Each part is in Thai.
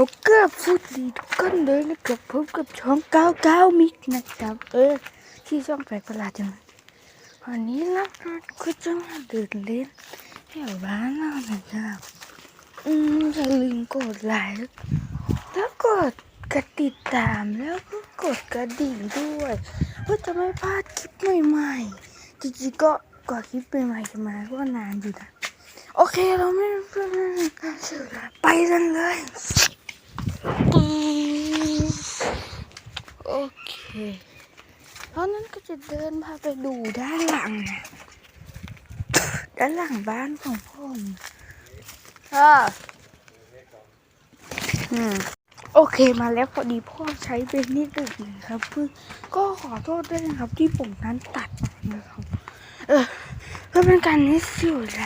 ก็เกือบสุดดีทุกคนเลยนะครับพบกับช่อง99มิกนะครับ เออ ที่ช่องแปลกประหลาดจังวันนี้เราก็จะมาเดินเล่นแถวบ้านเรานะครับ อืมอย่าลืมกดไลค์แล้วกดกระติดตามแล้วก็กดกระดิ่งด้วยเพื่อจะไม่พลาดคลิปใหม่ๆจริงๆก็กว่าคลิปใหม่ๆจะมาก็นานอยู่นะโอเคเราไม่ไปกันเลย โอเค เพราะนั้นก็จะเดินพาไปดูด้านหลังนะด้านหลังบ้านของผมค่ะอืมโอเคมาแล้วพอดีพ่อใช้เป็นนิดหนึ่งนะครับเพื่อก็ขอโทษด้วยนะครับที่ผมนั้นตัดนะครับ เออเพื่อเป็นการไม่เสียเว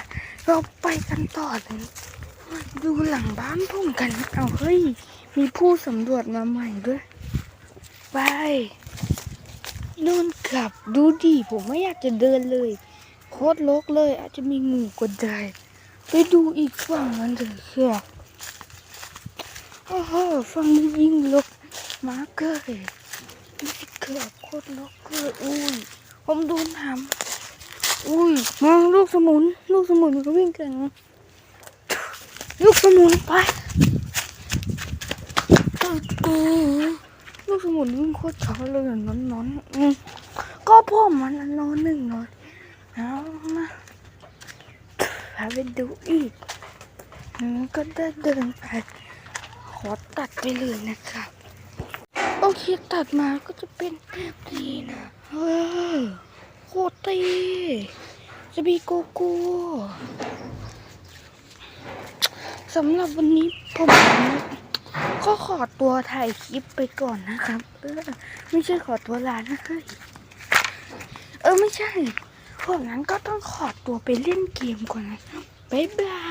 เราไปกันต่อเลยดูหลังบ้านผมกันเอาเฮ้ย มีผู้สำรวจมาใหม่ด้วย ไปนู่นกลับดูดิผมไม่อยากจะเดินเลย โคตรลกเลย อาจจะมีงูก็ได้ไปดูอีกฝั่งนั้นเถอะเชียโอ้โหฝั่งนี้ยิ่งลกมากเกยดูสิเกือบโคตรลกเลยอุ้ยผมโดนทำอุ้ยมองลูกสมุน ลูกสมุนมันก็วิ่งเก่งนลูกสมุนไป ลูกสมุนวิ่งโคตรช้าเลยนอนนอนๆก็พ่อมันน่ะนอนหนึ่งนอนเอามาพาไปดูอีกอืมก็ได้เดินไปขอตัดไปเลยนะครับโอเคตัดมาก็จะเป็นแบบนี้นะเออโคตรตีจะมีโกโก้สำหรับวันนี้ผม ก็ขอตัวถ่ายคลิปไปก่อนนะครับ เออ ไม่ใช่ขอตัวลานะเฮ้ยเออ ไม่ใช่พวกนั้นก็ต้องขอตัวไปเล่นเกมก่อนนะครับบ๊ายบาย